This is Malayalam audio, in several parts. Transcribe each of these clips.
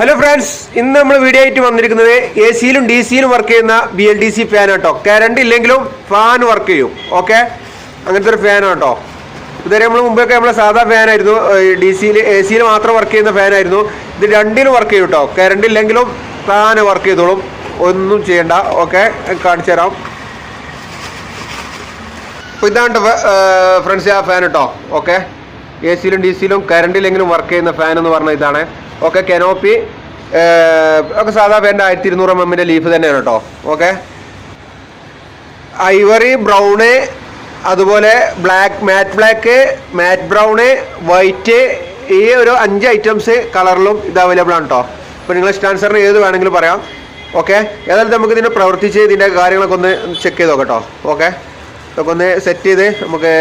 ഹലോ ഫ്രണ്ട്സ് ഇന്ന് നമ്മൾ വീഡിയോ ആയിട്ട് വന്നിരിക്കുന്നത് എ സിയിലും ഡി സിയിലും വർക്ക് ചെയ്യുന്ന B L D C fan കേട്ടോ കറണ്ട് ഇല്ലെങ്കിലും ഫാൻ വർക്ക് ചെയ്യും. ഓക്കെ അങ്ങനത്തെ ഒരു ഫാൻ കേട്ടോ ഇതുവരെ നമ്മൾ മുമ്പൊക്കെ നമ്മൾ സാധാ ഫാനായിരുന്നു ഡി സിയിൽ എ സിയിൽ മാത്രം വർക്ക് ചെയ്യുന്ന ഫാൻ ആയിരുന്നു. ഇത് രണ്ടിലും വർക്ക് ചെയ്യും കേട്ടോ കറണ്ട് ഇല്ലെങ്കിലും ഫാൻ വർക്ക് ചെയ്തോളും. ഒന്നും ചെയ്യണ്ട. ഓക്കെ കാണിച്ചു തരാം. അപ്പോൾ ഇതാണ് ഫ്രണ്ട്സ് ആ ഫാൻ കേട്ടോ ഓക്കെ എ സിയിലും ഡി സിയിലും കറണ്ടിലെങ്കിലും വർക്ക് ചെയ്യുന്ന ഫാൻ എന്ന് പറഞ്ഞ ഇതാണ്. ഓക്കെ കെനോപ്പി ഒക്കെ സാധാ ഫാന്റെ ആയിരത്തി ഇരുന്നൂറ് എം എമ്മിന്റെ ലീഫ് തന്നെയാണ് കേട്ടോ. ഓക്കെ ഐവറി ബ്രൗണ് അതുപോലെ black matte black matte brown white ഈ ഒരു അഞ്ച് ഐറ്റംസ് കളറിലും ഇത് അവൈലബിൾ ആണ് കേട്ടോ. അപ്പോൾ നിങ്ങൾ സ്റ്റാൻസറിന് ഏത് വേണമെങ്കിലും പറയാം. ഓക്കെ ഏതായാലും നമുക്ക് ഇതിനെ പ്രവർത്തിച്ച് ഇതിന്റെ കാര്യങ്ങളൊക്കെ ഒന്ന് ചെക്ക് ചെയ്ത് നോക്കാം കേട്ടോ. ഓക്കെ ഇതൊക്കെ ഒന്ന് സെറ്റ് ചെയ്ത് നമുക്ക്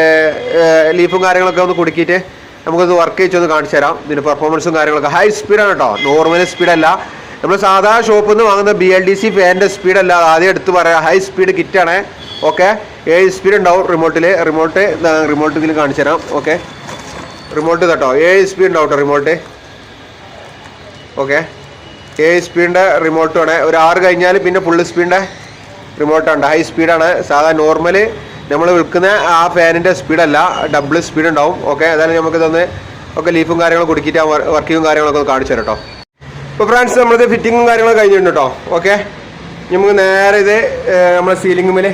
ലീഫും കാര്യങ്ങളൊക്കെ ഒന്ന് കുടുക്കിയിട്ട് നമുക്കൊന്ന് വർക്ക് ചെയ്ത് ഒന്ന് കാണിച്ചു തരാം. ഇതിന്റെ പെർഫോമൻസും കാര്യങ്ങളൊക്കെ. ഹൈ സ്പീഡാണ് കേട്ടോ. നോർമൽ സ്പീഡല്ല നമ്മൾ സാധാരണ ഷോപ്പിൽ നിന്ന് വാങ്ങുന്ന ബി എൽ ഡി സി ഫാന്റെ സ്പീഡല്ല ആദ്യം എടുത്ത് പറയാം. ഹൈ സ്പീഡ് കിറ്റാണ് ഓക്കെ ഏഴ് സ്പീഡ് ഉണ്ടാവും റിമോട്ടിൽ റിമോട്ട് റിമോട്ട് ഇതിൽ കാണിച്ചു തരാം. ഓക്കെ റിമോട്ട് കേട്ടോ. ഏഴ് സ്പീഡ് ഉണ്ടാവും കേട്ടോ റിമോട്ട് ഓക്കെ ഏഴ് സ്പീഡിന്റെ റിമോട്ടുമാണ് ഒരു ആറ് കഴിഞ്ഞാൽ പിന്നെ ഫുൾ സ്പീഡിന്റെ റിമോട്ടുണ്ട് ഹൈ സ്പീഡാണ് സാധാരണ നോർമൽ നമ്മൾ വിൽക്കുന്ന ആ ഫാനിന്റെ സ്പീഡല്ല ഡബിൾ സ്പീഡ് ഉണ്ടാവും. ഓക്കെ അതായത് നമുക്ക് ഇതൊന്ന് ഒക്കെ ലീഫും കാര്യങ്ങളും കുടുക്കിയിട്ട് ആ വർക്കിങ്ങും കാര്യങ്ങളൊക്കെ ഒന്ന് കാണിച്ചു തരാം കേട്ടോ ഇപ്പോൾ ഫ്രണ്ട്സ് നമ്മളിത് ഫിറ്റിങ്ങും കാര്യങ്ങളും കഴിഞ്ഞിട്ടുണ്ട് കേട്ടോ ഓക്കെ നമുക്ക് നേരെ ഇത് നമ്മളെ സീലിംഗുമിൽ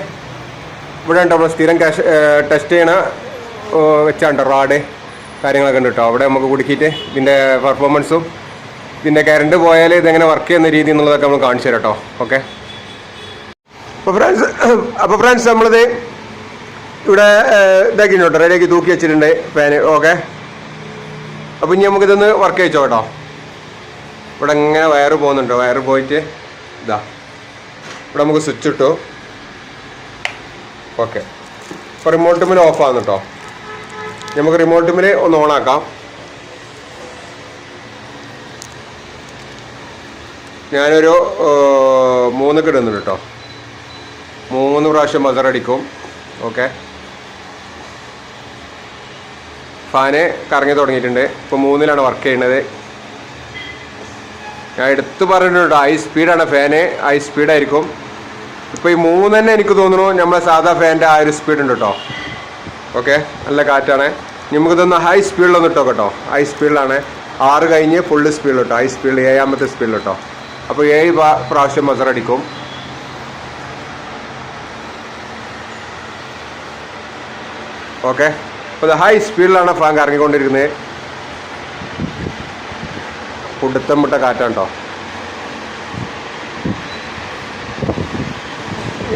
ഇവിടെ ഉണ്ട് നമ്മൾ സ്ഥിരം കാഷ് ടെസ്റ്റ് ചെയ്യണ വെച്ചാണ്ട് റാഡ് കാര്യങ്ങളൊക്കെ ഉണ്ട് കേട്ടോ അവിടെ നമുക്ക് കുടുക്കിയിട്ട് ഇതിന്റെ പെർഫോമൻസും ഇതിന്റെ കറണ്ട് പോയാൽ ഇതെങ്ങനെ വർക്ക് ചെയ്യുന്ന രീതി എന്നുള്ളതൊക്കെ നമ്മൾ കാണിച്ചു തരാം കേട്ടോ ഓക്കെ അപ്പോൾ ഫ്രണ്ട്സ് അപ്പോൾ ഫ്രണ്ട്സ് നമ്മളിത് ഇവിടെ ഇതാക്കി ഇതാക്കിയിട്ടുണ്ട്. റെഡിയാക്കി തൂക്കി വെച്ചിട്ടുണ്ട് ഫാന് ഓക്കെ. അപ്പോൾ ഇനി നമുക്കിതൊന്ന് വർക്ക് ചെയ്യിച്ചോ കേട്ടോ ഇവിടെ ഇങ്ങനെ വയറ് പോകുന്നുണ്ട്? വയറ് പോയിട്ട് ഇതാ. ഇവിടെ നമുക്ക് സ്വിച്ച് ഇട്ടു. ഓക്കെ. ഇപ്പോൾ റിമോട്ട് ഓഫ് ആകുന്നു കേട്ടോ നമുക്ക് റിമോട്ട് ഒന്ന് ഓണാക്കാം ഞാനൊരു മൂന്ന് ഇടുന്നുണ്ട് കേട്ടോ മൂന്ന് പ്രാവശ്യം മദർ അടിക്കും. ഓക്കെ. ഫാന് കറങ്ങി തുടങ്ങിയിട്ടുണ്ട്. ഇപ്പോൾ മൂന്നിലാണ് വർക്ക് ചെയ്യുന്നത്. ഞാൻ എടുത്ത് പറഞ്ഞിട്ടുണ്ട് ഹൈ സ്പീഡാണ് ഫാന് ഹൈ സ്പീഡായിരിക്കും ഇപ്പോൾ ഈ മൂന്ന് തന്നെ എനിക്ക് തോന്നുന്നു നമ്മളെ സാധാ ഫാനിന്റെ ആ ഒരു സ്പീഡ് ഉണ്ട് കേട്ടോ ഓക്കെ നല്ല കാറ്റാണ്. നമുക്കിതൊന്ന് ഹൈ സ്പീഡിലൊന്ന് ഇട്ടോ കേട്ടോ ഹൈ സ്പീഡിലാണ് ആറ് കഴിഞ്ഞ് ഫുള്ള് സ്പീഡിൽ കേട്ടോ ഹൈ സ്പീഡിൽ ഏഴാമത്തെ സ്പീഡിൽ കേട്ടോ അപ്പോൾ ഏഴ് പ്രാവശ്യം മസർ അടിക്കും. ഓക്കെ അപ്പോൾ ഹൈ സ്പീഡിലാണ് ഫ്രാങ്ക് ഇറങ്ങിക്കൊണ്ടിരിക്കുന്നത്. കൊടുത്തം വിട്ട കാറ്റാണ് കേട്ടോ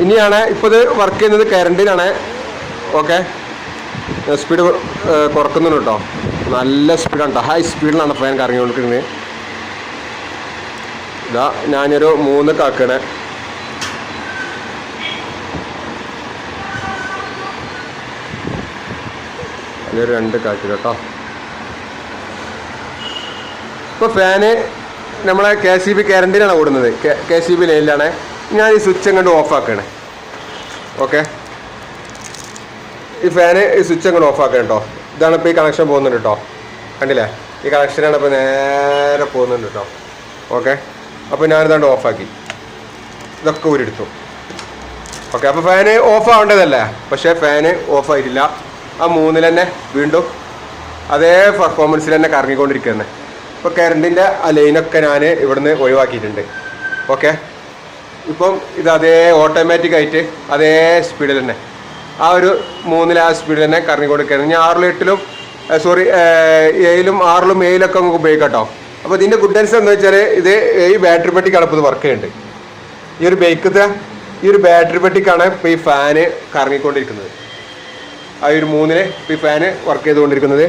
ഇനിയാണ് ഇപ്പോൾ ഇത് വർക്ക് ചെയ്യുന്നത് കരണ്ടിനാണ്. ഓക്കെ സ്പീഡ് കുറക്കുന്നുണ്ട് കേട്ടോ നല്ല സ്പീഡാണ് കേട്ടോ ഹൈ സ്പീഡിലാണ് ഫാൻ കറങ്ങിക്കൊണ്ടിരിക്കുന്നത് ഇതാ ഞാനൊരു മൂന്ന് കാക്കണേ അതിലൊരു രണ്ട് കാറ്റ് കേട്ടോ. ഇപ്പോൾ ഫാന് നമ്മളെ കെ സി ബി കറണ്ടിലാണ് ഓടുന്നത്. കെ സി ബി ലൈനിലാണ് ഞാൻ ഈ സ്വിച്ച് അങ്ങോട്ട് ഓഫ് ആക്കണേ. ഓക്കെ ഈ ഫാന് ഈ സ്വിച്ച് അങ്ങോട്ട് ഓഫ് ആക്കണം കേട്ടോ ഇതാണ് ഇപ്പോൾ ഈ കണക്ഷൻ പോകുന്നുണ്ട് കേട്ടോ കണ്ടില്ലേ? ഈ കണക്ഷനാണ് ഇപ്പോൾ നേരെ പോകുന്നുണ്ട് കേട്ടോ ഓക്കെ അപ്പോൾ ഞാനിതാണ്ട് ഓഫാക്കി ഇതൊക്കെ ഊരെടുത്തു ഓക്കെ അപ്പോൾ ഫാന് ഓഫ് ആവേണ്ടതല്ലേ? പക്ഷേ ഫാന് ഓഫ് ആയിട്ടില്ല. ആ മൂന്നിൽ തന്നെ വീണ്ടും അതേ പെർഫോമൻസിൽ തന്നെ കറങ്ങിക്കൊണ്ടിരിക്കുന്നത് ഇപ്പോൾ കറണ്ടിന്റെ ആ ലൈനൊക്കെ ഞാൻ ഇവിടുന്ന് ഒഴിവാക്കിയിട്ടുണ്ട്. ഓക്കെ ഇപ്പം ഇത് അതേ ഓട്ടോമാറ്റിക് ആയിട്ട് അതേ സ്പീഡിൽ തന്നെ. ആ ഒരു മൂന്നിൽ ആ സ്പീഡിൽ തന്നെ കറങ്ങിക്കൊണ്ടിരിക്കുന്നത് ഇനി ആറിലും എട്ടിലും സോറി ഏഴിലും ആറിലും ഏഴിലൊക്കെ നമുക്ക് ഉപയോഗിക്കാം കേട്ടോ അപ്പോൾ ഇതിന്റെ ഗുഡൻസ് എന്ന് വെച്ചാൽ ഇത് ഈ ബാറ്ററി പെട്ടി ഇപ്പോൾ വർക്ക് ചെയ്യുന്നുണ്ട് ഈ ഒരു ബൈക്കത്തെ ഈ ഒരു ബാറ്ററി പെട്ടിക്കാണ് ഇപ്പോൾ ഈ ഫാന് കറങ്ങിക്കൊണ്ടിരിക്കുന്നത്. ആ ഒരു മൂന്നിന് ഈ ഫാന് വർക്ക് ചെയ്തുകൊണ്ടിരിക്കുന്നത്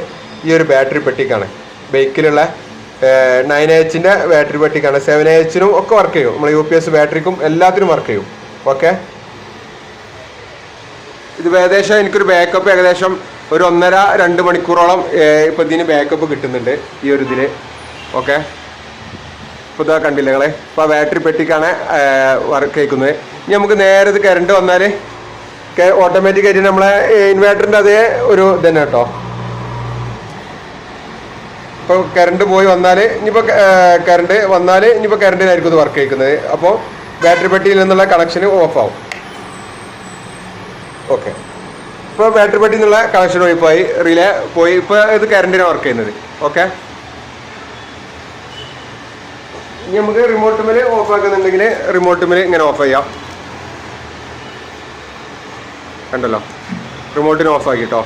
ഈ ഒരു ബാറ്ററി പെട്ടിക്കാണ്. ബൈക്കിലുള്ള നയൻ എച്ചിന്റെ ബാറ്ററി പെട്ടിക്കാണ്. സെവൻ എച്ചിനും ഒക്കെ വർക്ക് ചെയ്യും. നമ്മൾ യു പി എസ് ബാറ്ററിക്കും എല്ലാത്തിനും വർക്ക് ചെയ്യും. ഓക്കെ ഇത് ഏകദേശം എനിക്കൊരു ബാക്കപ്പ് ഏകദേശം ഒരു ഒന്നര രണ്ട് മണിക്കൂറോളം ഇപ്പം ഇതിന് ബാക്കപ്പ് കിട്ടുന്നുണ്ട് ഈ ഒരു ഇതിൽ ഓക്കെ ഇപ്പോൾ ഇതാ കണ്ടില്ല നിങ്ങളെ? ഇപ്പോൾ ബാറ്ററി പെട്ടിക്കാണ് വർക്ക് കേൾക്കുന്നത് ഇനി നമുക്ക് നേരെ ഇത് കരണ്ട് വന്നാൽ ഓട്ടോമാറ്റിക് ആയിട്ട് നമ്മളെ ഇൻവേർട്ടറിന്റെ അതേ ഒരു ഇതന്നെ കേട്ടോ. ഇപ്പോൾ കറണ്ട് പോയി വന്നാൽ ഇനിയിപ്പോൾ കറണ്ട് വന്നാൽ ഇനിയിപ്പോൾ കറണ്ടിനായിരിക്കും ഇത് വർക്ക് ചെയ്യിക്കുന്നത്. അപ്പോൾ ബാറ്ററി പെട്ടിയിൽ നിന്നുള്ള കണക്ഷൻ ഓഫ് ആവും. ഓക്കെ ഇപ്പോൾ ബാറ്ററി പെട്ടിയിൽ നിന്നുള്ള കണക്ഷൻ പോയി റിലേ പോയി. ഇപ്പോൾ ഇത് കറണ്ടിനാണ് വർക്ക് ചെയ്യുന്നത്. ഓക്കെ ഇനി നമുക്ക് റിമോട്ട് മേൽ ഓഫ് ആക്കുന്നുണ്ടെങ്കിൽ റിമോട്ട് മേൽ ഇങ്ങനെ ഓഫ് ചെയ്യാം. കണ്ടല്ലോ. റിമോട്ടിന് ഓഫ് ആക്കി കേട്ടോ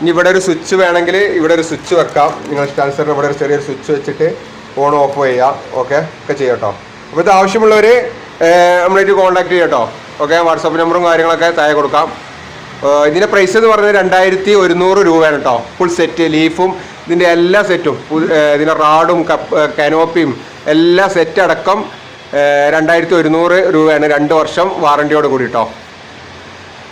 ഇനി ഇവിടെ ഒരു സ്വിച്ച് വേണമെങ്കിൽ ഇവിടെ ഒരു സ്വിച്ച് വെക്കാം. നിങ്ങൾ ഇഷ്ടാനുസരണം ഇവിടെ ഒരു ചെറിയൊരു സ്വിച്ച് വെച്ചിട്ട് ഓൺ ഓഫ് ചെയ്യാം ഓക്കെ ഒക്കെ ചെയ്യാം കേട്ടോ അപ്പോൾ ഇത് ആവശ്യമുള്ളവർ നമ്മളായിട്ട് കോൺടാക്ട് ചെയ്യാം കേട്ടോ ഓക്കെ വാട്സാപ്പ് നമ്പറും കാര്യങ്ങളൊക്കെ താഴെ കൊടുക്കാം. ഇതിന്റെ പ്രൈസ് എന്ന് പറയുന്നത് രണ്ടായിരത്തി ഒരുന്നൂറ് രൂപയാണ് കേട്ടോ ഫുൾ സെറ്റ് ലീഫും ഇതിന്റെ എല്ലാ സെറ്റും ഇതിന്റെ റാഡും കപ്പ് കനോപ്പിയും എല്ലാ സെറ്റ് അടക്കം രണ്ടായിരത്തി ഒരുന്നൂറ് രൂപയാണ് രണ്ട് വർഷം വാറണ്ടിയോട് കൂടി കേട്ടോ